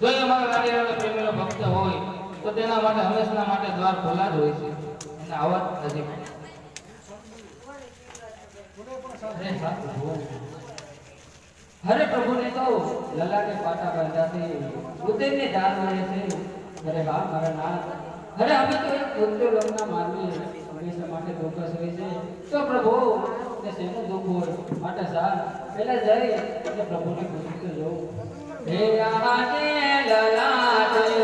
જો એ અમારા લાડીવાળા પ્રેમીનો ભક્ત હોય, તો તેના માટે હંમેશના માટે દ્વાર ખુલ્લા જ હોય છે. અને આવા નથી હરે પ્રભુને તો લલાટે પાટા બાંધાથી ઉદયની દાન મળે છે. અરે હા મારા નાથ. અરે અમે તો એક લોકના માનવી હંમેશા માટે દુઃખ હોય છે. તો પ્રભુ ને શેનું દુઃખ હોય? માટે સાર, પહેલા જઈ અને પ્રભુને પૂછી તો જોઉં. હે આજે લલાટે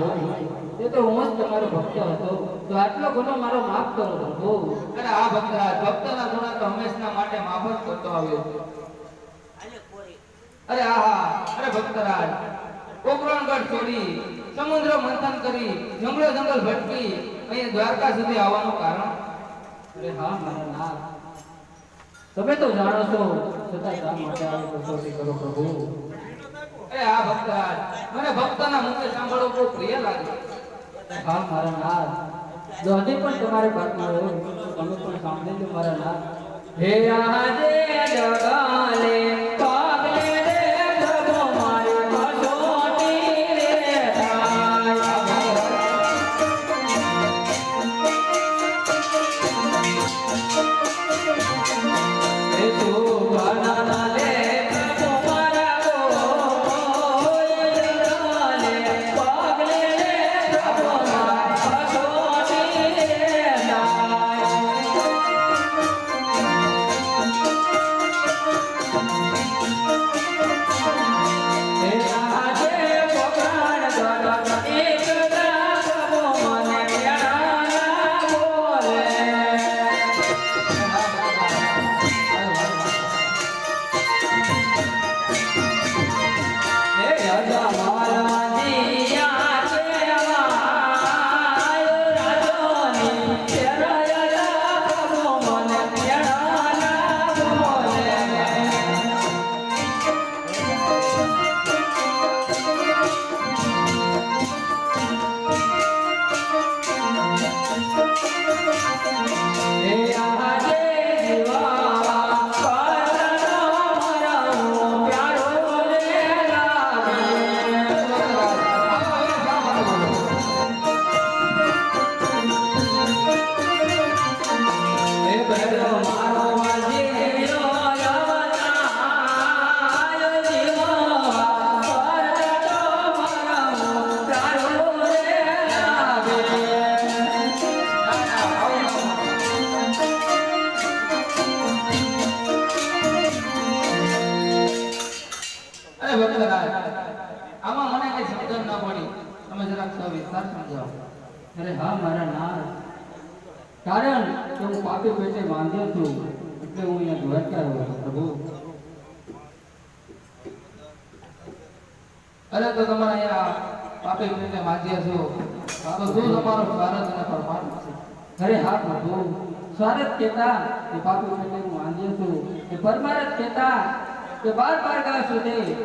હા તે તો હું જ તમારો ભક્ત હતો. તો આટલો ગુનો મારો માફ કરો પ્રભુ અરે આ ભક્ત ભક્તના ગુના તો હંમેશના માટે માફ જ કરતો આવ્યો. અરે હા હા અરે ભક્તરાજ. પોકરણગઢ છોડી સમુદ્ર મંથન કરી જંગલો જંગલ ભટકી અહીંયા દ્વારકા સુધી આવવાનું કારણ? અરે હા મારા નાથ. તમે તો જાણો છો છતાં શા માટે આવી કસોટી કરો પ્રભુ. આ ભક્તરાજ, મને ભક્તના મુખે સાંભળવું બહુ પ્રિય લાગે. હા, મારા નાથ. હજી પણ તમારે બાકી હોય, તો તમે પણ સાંભળી મારા નાથ. હે આજે જગાલે, પાગલે રે પ્રભુ હે પાપી પેટે માંદ્યો છું એટલે હું અહીંયા દ્વારકા રહું છું, પ્રભુ. અરે, તો તમારા અહીંયા પાપી પેટે માજ્યા છો. તો શું તમારો સ્વાર્થ અને પરમાર્થ છે? અરે, હા, પ્રભુ. સ્વારથ કહેતા કે પાપી પેટે હું માંદ્યો છું. કે પરમાર્થ કહેતા કે બાર બાર ગાં સુધી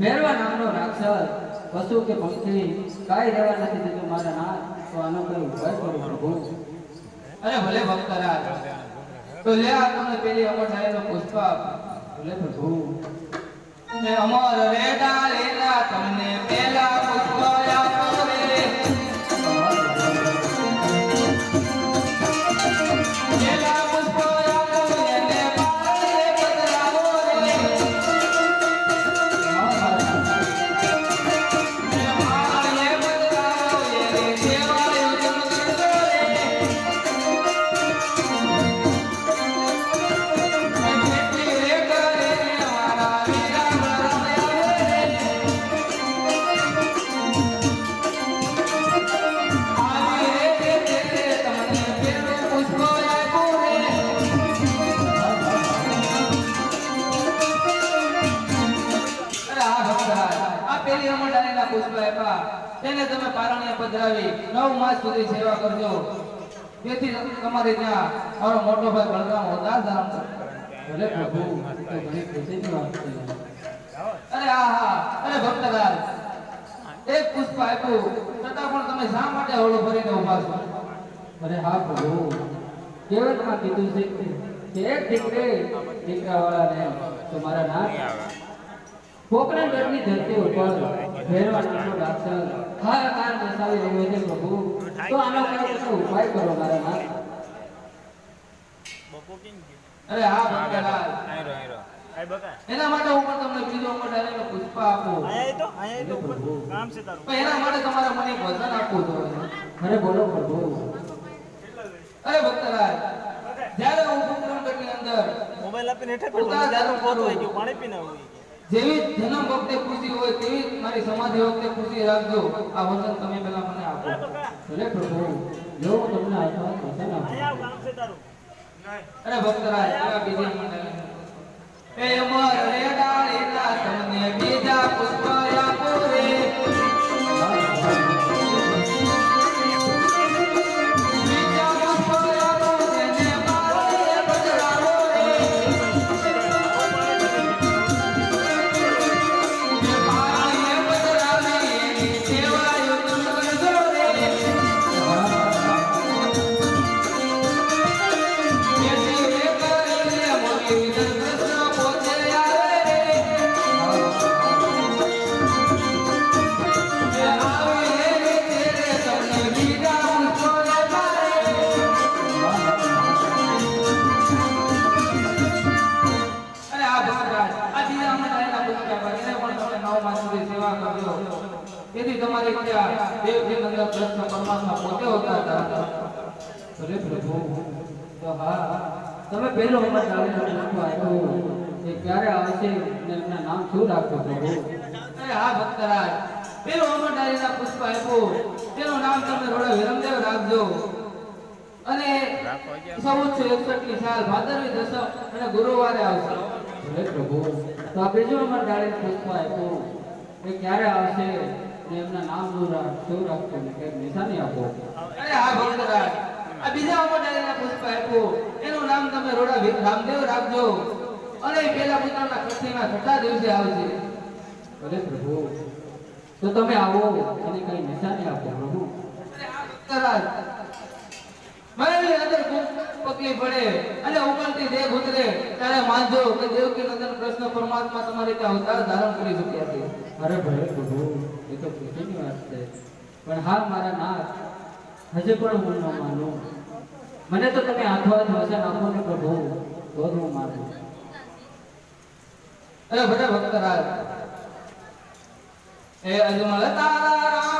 ભેરવા નામનો રાક્ષસ, પશુ કે પક્ષી કાંઈ રહેવા નથી દીધું મારા નાથ તો આનો કઈ ઉપાય કરો પ્રભુ અરે ભક્ત રાજ તો લે આ તમને પેલી અમર સાહેબનો પુષ્પ આપ. ભલે પ્રભુ અમર રેડા લેલા તમને પેલા પુષ્પ આપો તેને તમે પારણે પધરાવી નવ માસ સુધી સેવા કરજો. તેથી તમારે ત્યાં મારો મોટો ભાઈ બળરામ હોતા ધારણ ભલે પ્રભુ અરે હા અરે ભક્તરાજ, એક પુષ્પ આપ્યું, છતાં પણ તમે શા માટે હળો ભરીને ઊભા છો? અરે હા પ્રભુ કહેવતમાં કીધું છે કે એક દીકરે દીકરાવાળાને તમારા મારા નાથ પોકરણ ગઢની ધરતી ઉપર ભેરવા નામનો રાક્ષસ હાહાકાર મચાવી રહ્યો છે પ્રભુ. તો આનો કંઈક ઉપાય કરો મારા નાથ અરે હા ભક્તરાજ એના માટે હું પણ તમને બીજો અમરડાળીનો પુષ્પ આપું. કામ છે એના માટે તમારે મને વચન આપવું જોઈએ અરે બોલો પ્રભુ. અરે ભક્તરાજ જ્યારે હું પોકરણગઢની અંદર મોબાઈલ આપીને હેઠે પડતો હોય ગયો પાણી પીને હોય જેવી જન્મ વખતે ખુશી હોય તેવી મારી સમાધિ વખતે ખુશી રાખજો. આ વચન તમે પહેલા મને આપો. ભલે પ્રભુ જો હું તમને આત્મા વચન આપું અરે ભક્તરાય બીજા મંડળ એ અમર રે તમને અરે પ્રભુ. તો તમે પેલો અમર ડાળીનો પુષ્પ આપ્યો એ ક્યારે આવશે અને એમના નામ શું રાખો પ્રભુ? અરે હા, ભક્તરાજ. પેલો અમરડાળીના પુષ્પ આપ્યો તેનું નામ તમે રોડે વિરમદેવ રાખજો. અને ચૌદસો એકસઠની સાલ ભાદરવી દસમ અને ગુરુવારે આવશે. હે પ્રભુ. તો આ બીજો અમર ડાળીનો પુષ્પ આપ્યો એ ક્યારે આવશે એમના નામ શું રાખ રાખશો ને કંઈક નિશાની આપો. અરે હા, ભક્તરાજ. આ બીજા અમરડાળીના પુષ્પ એનું નામ તમે રોડા રામદેવ રાખજો. અને પેલા પોતાના કથીના છઠ્ઠા દિવસે આવશે ભલે પ્રભુ, તો તમે આવો અને કઈ નિશાની આપો, પ્રભુ. અરે મારી અંદર પકલી પડે. અને ઉકળતી દેહ ઉતરે. ત્યારે માનજો કે દેવકી નંદન કૃષ્ણ પરમાત્મા તમારે ત્યાં અવતાર ધારણ કરી ચૂક્યા છે. અરે ભલે એ તો પણ હા, મારા નાથ, હજે પણ હું ન માનું. મને તો તમે હાથો હાથ વચન આપો ને પ્રભુ તો હું માનું અરે ભલે ભક્તરાજ એ અજમલ તારા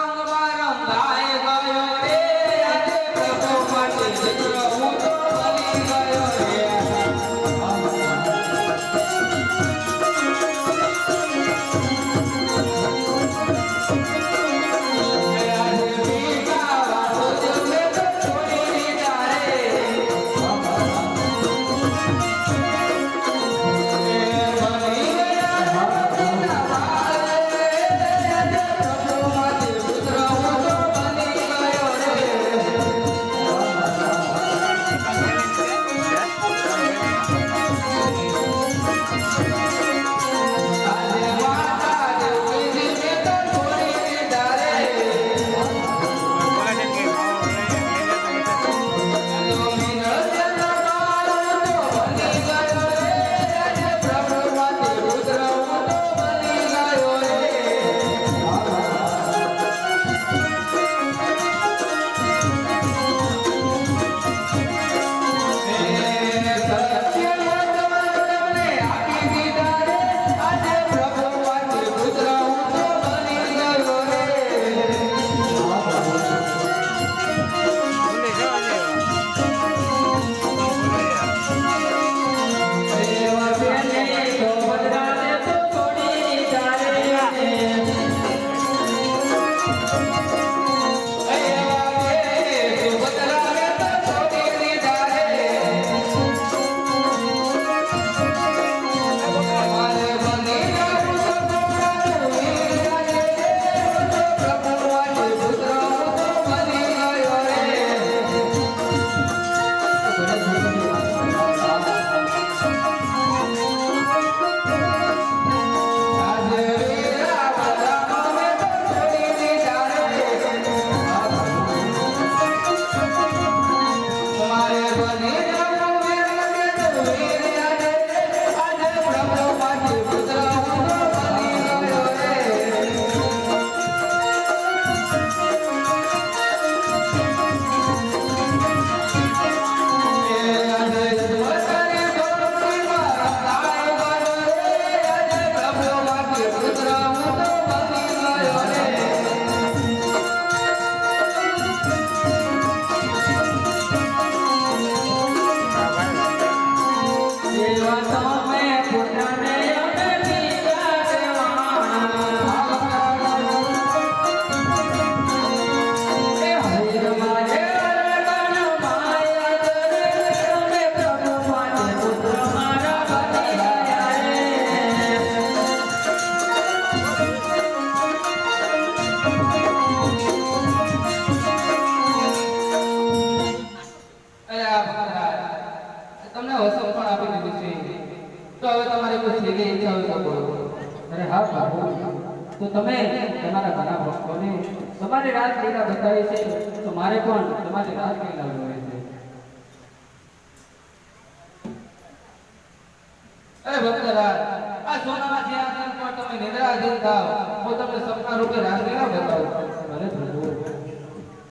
તો હવે તમારે કોઈ છેલ્લી ઈચ્છા હોય તો બોલો. અરે હા પ્રભુ તો તમે તમારા ઘણા ભક્તોને તમારી રાસલીલા બતાવી છે, તો મારે પણ તમારી રાત લીલા જોઈએ છે. અરે ભક્તરાજ આ સોનામાં જે આધાર પર તમે નિદ્રાધીન થાવ હું તમને સપના રૂપે પ્રભુ